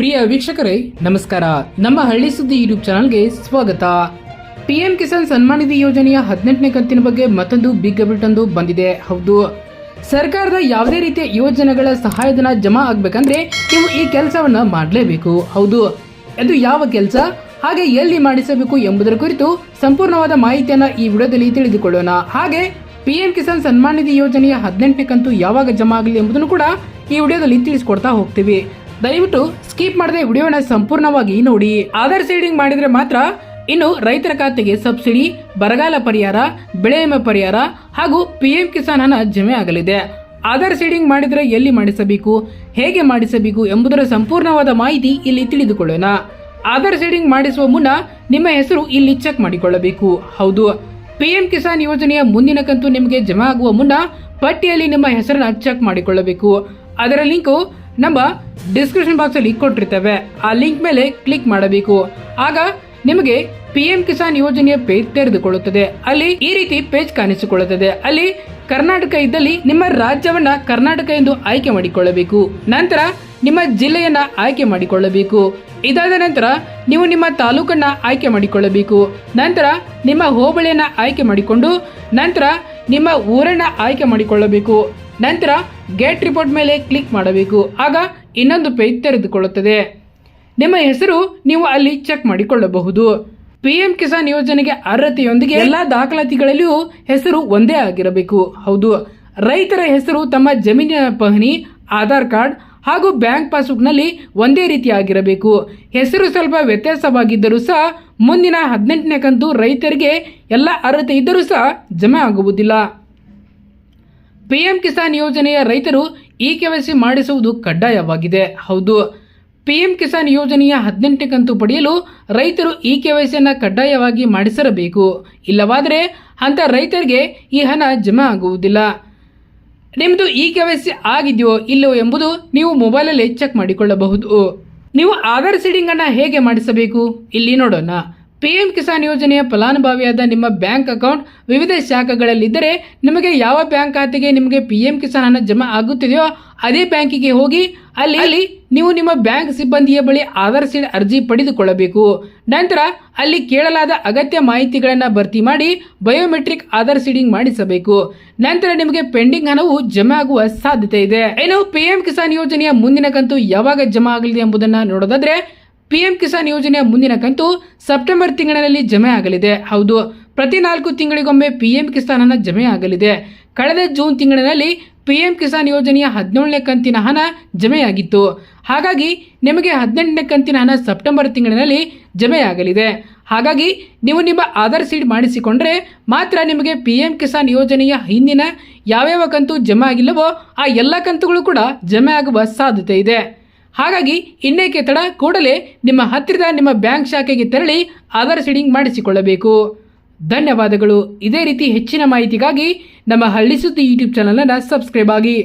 ಪ್ರಿಯ ವೀಕ್ಷಕರೇ, ನಮಸ್ಕಾರ. ನಮ್ಮ ಹಳ್ಳಿ ಸುದ್ದಿ ಯೂಟ್ಯೂಬ್ ಚಾನಲ್ಗೆ ಸ್ವಾಗತ. ಪಿಎಂ ಕಿಸಾನ್ ಸನ್ಮಾನ್ ನಿಧಿ ಯೋಜನೆಯ ಹದಿನೆಂಟನೇ ಕಂತಿನ ಬಗ್ಗೆ ಮತ್ತೊಂದು ಬಿಗ್ ಅಪ್ಡೇಟ್ ಒಂದು ಬಂದಿದೆ. ಹೌದು. ಸರ್ಕಾರದ ಯಾವುದೇ ರೀತಿಯ ಯೋಜನೆಗಳ ಸಹಾಯಧನ ಜಮಾ ಆಗ್ಬೇಕಂದ್ರೆ ನೀವು ಈ ಕೆಲಸವನ್ನ ಮಾಡಲೇಬೇಕು. ಹೌದು. ಅದು ಯಾವ ಕೆಲಸ? ಹಾಗೆ ಎಲ್ಲಿ ಮಾಡಿಸಬೇಕು ಎಂಬುದರ ಕುರಿತು ಸಂಪೂರ್ಣವಾದ ಮಾಹಿತಿಯನ್ನ ಈ ವಿಡಿಯೋದಲ್ಲಿ ತಿಳಿದುಕೊಳ್ಳೋಣ. ಹಾಗೆ, ಪಿಎಂ ಕಿಸಾನ್ ಸನ್ಮಾನ್ ನಿಧಿ ಯೋಜನೆಯ ಹದಿನೆಂಟನೇ ಕಂತು ಯಾವಾಗ ಜಮಾ ಆಗಲಿ ಎಂಬುದನ್ನು ಕೂಡ ಈ ವಿಡಿಯೋದಲ್ಲಿ ತಿಳಿಸಿಕೊಡ್ತಾ ಹೋಗ್ತೀವಿ. ದಯವಿಟ್ಟು ಸ್ಕಿಪ್ ಮಾಡದೆ ವಿಡಿಯೋನ ಸಂಪೂರ್ಣವಾಗಿ ನೋಡಿ. ಆಧಾರ್ ಸೀಡಿಂಗ್ ಮಾಡಿದ್ರೆ ಮಾತ್ರ ಇನ್ನು ರೈತರ ಖಾತೆಗೆ ಸಬ್ಸಿಡಿ, ಬರಗಾಲ ಪರಿಹಾರ, ಬೆಳೆ ವಿಮೆ ಪರಿಹಾರ ಹಾಗೂ ಪಿ ಎಂ ಕಿಸಾನ್ ಹಣ ಜಮೆ ಆಗಲಿದೆ. ಆಧಾರ್ ಸೀಡಿಂಗ್ ಮಾಡಿದ್ರೆ ಎಲ್ಲಿ ಮಾಡಿಸಬೇಕು, ಹೇಗೆ ಮಾಡಿಸಬೇಕು ಎಂಬುದರ ಸಂಪೂರ್ಣವಾದ ಮಾಹಿತಿ ಇಲ್ಲಿ ತಿಳಿದುಕೊಳ್ಳೋಣ. ಆಧಾರ್ ಸೀಡಿಂಗ್ ಮಾಡಿಸುವ ಮುನ್ನ ನಿಮ್ಮ ಹೆಸರು ಇಲ್ಲಿ ಚೆಕ್ ಮಾಡಿಕೊಳ್ಳಬೇಕು. ಹೌದು ಪಿಎಂ ಕಿಸಾನ್ ಯೋಜನೆಯ ಮುಂದಿನ ಕಂತು ನಿಮಗೆ ಜಮೆ ಆಗುವ ಮುನ್ನ ಪಟ್ಟಿಯಲ್ಲಿ ನಿಮ್ಮ ಹೆಸರನ್ನ ಚೆಕ್ ಮಾಡಿಕೊಳ್ಳಬೇಕು. ಅದರ ಲಿಂಕು ನಮ್ಮ ಡಿಸ್ಕ್ರಿಪ್ಷನ್ ಬಾಕ್ಸ್ ಅಲ್ಲಿ ಕೊಟ್ಟಿರ್ತೇವೆ. ಆ ಲಿಂಕ್ ಮೇಲೆ ಕ್ಲಿಕ್ ಮಾಡಬೇಕು. ಆಗ ನಿಮಗೆ ಪಿ ಎಂ ಕಿಸಾನ್ ಯೋಜನೆಯ ಪೇಜ್ ತೆರೆದುಕೊಳ್ಳುತ್ತದೆ. ಅಲ್ಲಿ ಈ ರೀತಿ ಪೇಜ್ ಕಾಣಿಸಿಕೊಳ್ಳುತ್ತದೆ. ಅಲ್ಲಿ ಕರ್ನಾಟಕ ಇದ್ದಲ್ಲಿ ನಿಮ್ಮ ರಾಜ್ಯವನ್ನ ಕರ್ನಾಟಕ ಎಂದು ಆಯ್ಕೆ ಮಾಡಿಕೊಳ್ಳಬೇಕು. ನಂತರ ನಿಮ್ಮ ಜಿಲ್ಲೆಯನ್ನ ಆಯ್ಕೆ ಮಾಡಿಕೊಳ್ಳಬೇಕು. ಇದಾದ ನಂತರ ನೀವು ನಿಮ್ಮ ತಾಲೂಕನ್ನ ಆಯ್ಕೆ ಮಾಡಿಕೊಳ್ಳಬೇಕು. ನಂತರ ನಿಮ್ಮ ಹೋಬಳಿಯನ್ನ ಆಯ್ಕೆ ಮಾಡಿಕೊಂಡು, ನಂತರ ನಿಮ್ಮ ಊರನ್ನ ಆಯ್ಕೆ ಮಾಡಿಕೊಳ್ಳಬೇಕು. ನಂತರ ಗೆಟ್ ರಿಪೋರ್ಟ್ ಮೇಲೆ ಕ್ಲಿಕ್ ಮಾಡಬೇಕು. ಆಗ ಇನ್ನೊಂದು ಪೇಜ್ ತೆರೆದುಕೊಳ್ಳುತ್ತದೆ. ನಿಮ್ಮ ಹೆಸರು ನೀವು ಅಲ್ಲಿ ಚೆಕ್ ಮಾಡಿಕೊಳ್ಳಬಹುದು. ಪಿ ಎಂ ಕಿಸಾನ್ ಯೋಜನೆಗೆ ಅರ್ಹತೆಯೊಂದಿಗೆ ಎಲ್ಲಾ ದಾಖಲಾತಿಗಳಲ್ಲಿಯೂ ಹೆಸರು ಒಂದೇ ಆಗಿರಬೇಕು. ಹೌದು. ರೈತರ ಹೆಸರು, ತಮ್ಮ ಜಮೀನಿನ ಪಹಣಿ, ಆಧಾರ್ ಕಾರ್ಡ್ ಹಾಗೂ ಬ್ಯಾಂಕ್ ಪಾಸ್ಬುಕ್ನಲ್ಲಿ ಒಂದೇ ರೀತಿಯಾಗಿರಬೇಕು. ಹೆಸರು ಸ್ವಲ್ಪ ವ್ಯತ್ಯಾಸವಾಗಿದ್ದರೂ ಸಹ ಮುಂದಿನ ಹದಿನೆಂಟನೇ ಕಂತು ರೈತರಿಗೆ ಎಲ್ಲ ಅರ್ಹತೆ ಇದ್ದರೂ ಸಹ ಜಮೆ ಆಗುವುದಿಲ್ಲ. ಪಿಎಂ ಕಿಸಾನ್ ಯೋಜನೆಯ ರೈತರು ಇ ಕೆವೈಸಿ ಮಾಡಿಸುವುದು ಕಡ್ಡಾಯವಾಗಿದೆ. ಹೌದು. ಪಿಎಂ ಕಿಸಾನ್ ಯೋಜನೆಯ ಹದಿನೆಂಟು ಕಂತು ಪಡೆಯಲು ರೈತರು ಇ ಕೆವೈಸಿಯನ್ನು ಕಡ್ಡಾಯವಾಗಿ ಮಾಡಿಸಿರಬೇಕು. ಇಲ್ಲವಾದರೆ ಅಂತ ರೈತರಿಗೆ ಈ ಹಣ ಜಮಾ ಆಗುವುದಿಲ್ಲ. ನಿಮ್ಮದು ಇ ಕೆವೈಸಿ ಆಗಿದೆಯೋ ಇಲ್ಲವೋ ಎಂಬುದು ನೀವು ಮೊಬೈಲಲ್ಲಿ ಚೆಕ್ ಮಾಡಿಕೊಳ್ಳಬಹುದು. ನೀವು ಆಧಾರ್ ಸೀಡಿಂಗ್ ಅನ್ನ ಹೇಗೆ ಮಾಡಿಸಬೇಕು? ಇಲ್ಲಿ ನೋಡೋಣ. ಪಿಎಂ ಕಿಸಾನ್ ಯೋಜನೆಯ ಫಲಾನುಭವಿಯಾದ ನಿಮ್ಮ ಬ್ಯಾಂಕ್ ಅಕೌಂಟ್ ವಿವಿಧ ಶಾಖೆಗಳಲ್ಲಿದ್ದರೆ ನಿಮಗೆ ಯಾವ ಬ್ಯಾಂಕ್ ಖಾತೆಗೆ ನಿಮಗೆ ಪಿಎಂ ಕಿಸಾನ್ ಹಣ ಜಮಾ ಆಗುತ್ತಿದೆಯೋ ಅದೇ ಬ್ಯಾಂಕಿಗೆ ಹೋಗಿ ಅಲ್ಲಿ ಅಲ್ಲಿ ನೀವು ನಿಮ್ಮ ಬ್ಯಾಂಕ್ ಸಿಬ್ಬಂದಿಯ ಬಳಿ ಆಧಾರ್ ಸೀಡ್ ಅರ್ಜಿ ಪಡೆದುಕೊಳ್ಳಬೇಕು. ನಂತರ ಅಲ್ಲಿ ಕೇಳಲಾದ ಅಗತ್ಯ ಮಾಹಿತಿಗಳನ್ನು ಭರ್ತಿ ಮಾಡಿ ಬಯೋಮೆಟ್ರಿಕ್ ಆಧಾರ್ ಸೀಡಿಂಗ್ ಮಾಡಿಸಬೇಕು. ನಂತರ ನಿಮಗೆ ಪೆಂಡಿಂಗ್ ಹಣವು ಜಮಾ ಆಗುವ ಸಾಧ್ಯತೆ ಇದೆ. ಇನ್ನು ಪಿಎಂ ಕಿಸಾನ್ ಯೋಜನೆಯ ಮುಂದಿನ ಕಂತು ಯಾವಾಗ ಜಮಾ ಆಗಲಿದೆ ಎಂಬುದನ್ನು ನೋಡೋದಾದ್ರೆ ಪಿಎಂ ಕಿಸಾನ್ ಯೋಜನೆಯ ಮುಂದಿನ ಕಂತು ಸೆಪ್ಟೆಂಬರ್ ತಿಂಗಳಿನಲ್ಲಿ ಜಮೆ ಆಗಲಿದೆ. ಹೌದು, ಪ್ರತಿ ನಾಲ್ಕು ತಿಂಗಳಿಗೊಮ್ಮೆ ಪಿಎಂ ಕಿಸಾನ್ ಹಣ ಜಮೆ ಆಗಲಿದೆ. ಕಳೆದ ಜೂನ್ ತಿಂಗಳಿನಲ್ಲಿ ಪಿಎಂ ಕಿಸಾನ್ ಯೋಜನೆಯ ಹದಿನೇಳನೇ ಕಂತಿನ ಹಣ ಜಮೆಯಾಗಿತ್ತು. ಹಾಗಾಗಿ ನಿಮಗೆ ಹದಿನೆಂಟನೇ ಕಂತಿನ ಹಣ ಸೆಪ್ಟೆಂಬರ್ ತಿಂಗಳಿನಲ್ಲಿ ಜಮೆಯಾಗಲಿದೆ. ಹಾಗಾಗಿ ನೀವು ನಿಮ್ಮ ಆಧಾರ್ ಸೀಡ್ ಮಾಡಿಸಿಕೊಂಡರೆ ಮಾತ್ರ ನಿಮಗೆ ಪಿ ಎಂ ಕಿಸಾನ್ ಯೋಜನೆಯ ಹಿಂದಿನ ಯಾವ್ಯಾವ ಕಂತು ಜಮೆ ಆಗಿಲ್ಲವೋ ಆ ಎಲ್ಲ ಕಂತುಗಳು ಕೂಡ ಜಮೆ ಆಗುವ ಸಾಧ್ಯತೆ ಇದೆ. ಹಾಗಾಗಿ ಇನ್ನೇಕೆ ತಡ? ಕೂಡಲೇ ನಿಮ್ಮ ಹತ್ತಿರದ ನಿಮ್ಮ ಬ್ಯಾಂಕ್ ಶಾಖೆಗೆ ತೆರಳಿ ಆಧಾರ್ ಸೀಡಿಂಗ್ ಮಾಡಿಸಿಕೊಳ್ಳಬೇಕು. ಧನ್ಯವಾದಗಳು. ಇದೇ ರೀತಿ ಹೆಚ್ಚಿನ ಮಾಹಿತಿಗಾಗಿ ನಮ್ಮ ಹಳ್ಳಿ ಸುದ್ದಿ ಯೂಟ್ಯೂಬ್ ಚಾನಲನ್ನು ಸಬ್ಸ್ಕ್ರೈಬ್ ಆಗಿ.